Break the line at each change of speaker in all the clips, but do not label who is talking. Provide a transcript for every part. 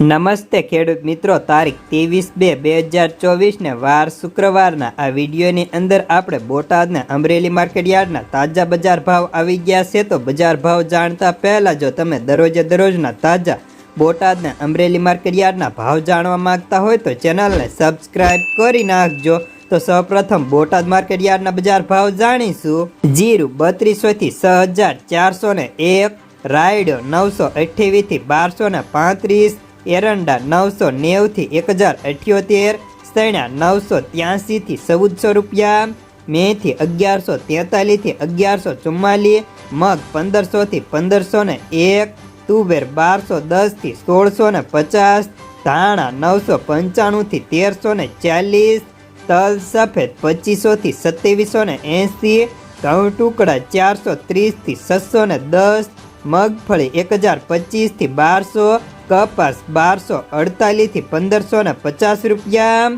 નમસ્તે ખેડૂત મિત્રો, તારીખ ત્રેવીસ બે બે હજાર ચોવીસને વાર શુક્રવારના આ વિડીયોની અંદર આપણે બોટાદના અમરેલી માર્કેટ યાર્ડના તાજા બજાર ભાવ આવી ગયા છે. તો બજાર ભાવ જાણતા પહેલાં જો તમે દરરોજે દરરોજના તાજા બોટાદના અમરેલી માર્કેટ યાર્ડના ભાવ જાણવા માગતા હોય તો ચેનલને સબસ્ક્રાઈબ કરી નાખજો. તો સૌપ્રથમ બોટાદ માર્કેટ યાર્ડના બજાર ભાવ જાણીશું. જીરું બત્રીસોથી છ હજાર ચારસો ને એક, રાયડો નવસો અઠ્યાવીસથી બારસો ને પાંત્રીસ એરંડા નવસો નેવથી એક હજાર અઠ્યોતેર, સૈણા નવસો ત્યાંસીથી ચૌદસો રૂપિયા, મેથી અગિયારસો તેતાલીસથી અગિયારસો ચુમ્માલીસ, મગ પંદરસોથી પંદરસો ને એક, તુવેર બારસો દસથી સોળસો ને પચાસ, ધાણા નવસો પંચાણુંથી તેરસો ને ચાલીસ, તલ સફેદ પચીસોથી સત્યાવીસો ને એંસી ઘઉં ટુકડા ચારસો ત્રીસથી છસો ને દસ, મગફળી એક હજાર પચીસથી બારસો કપાસ બારસો અડતાલીસથી પંદરસો ને પચાસ રૂપિયા.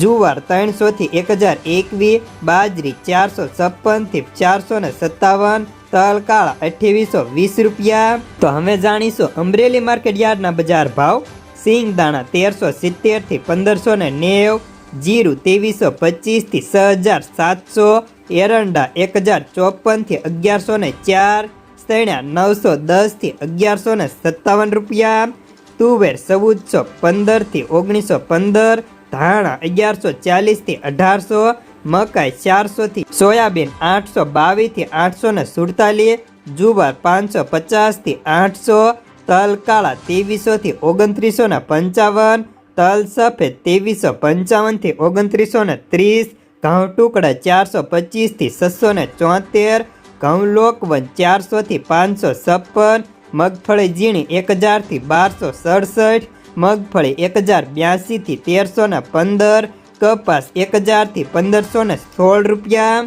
જુવાર ત્રણસોથી એક હજાર એકવીસ, બાજરી ચારસો છપ્પનથી ચારસો ને સત્તાવન તલ કાળા અઠ્યાવીસો વીસ રૂપિયા. તો હવે જાણીશું અમરેલી માર્કેટ યાર્ડના બજાર ભાવ. સિંગ દાણા તેરસો સિત્તેરથી પંદરસો ને નેવ, જીરું ત્રેવીસો પચીસથી છ હજાર સાતસો, એરંડા એક હજાર ચોપનથી અગિયારસો ને ચાર સૈણા નવસો દસથી અગિયારસો ને સત્તાવન રૂપિયા. તુવેર ચૌદસો પંદરથી ઓગણીસો પંદર. ધાણા અગિયારસો ચાલીસથી અઢારસો. મકાઈ ચારસોથી સોયાબીન આઠસો બાવીસથી આઠસો ને સુડતાલીસ. જુવાર પાંચસો પચાસથી આઠસો. તલ કાળા ત્રેવીસોથી ઓગણત્રીસો ને પંચાવન. તલ સફેદ ત્રેવીસો પંચાવનથી ઓગણત્રીસો ને ત્રીસ. ઘઉં ટુકડા ચારસો પચીસથી છસો ને ચોતેર. ઘઉં લોકવન ચારસોથી પાંચસો છપ્પન, મગફળી ઝીણી એક હજારથી બારસો સડસઠ, મગફળી એક હજાર બ્યાસીથી તેરસો ને પંદર, કપાસ એક હજારથી પંદરસો ને સોળ રૂપિયા.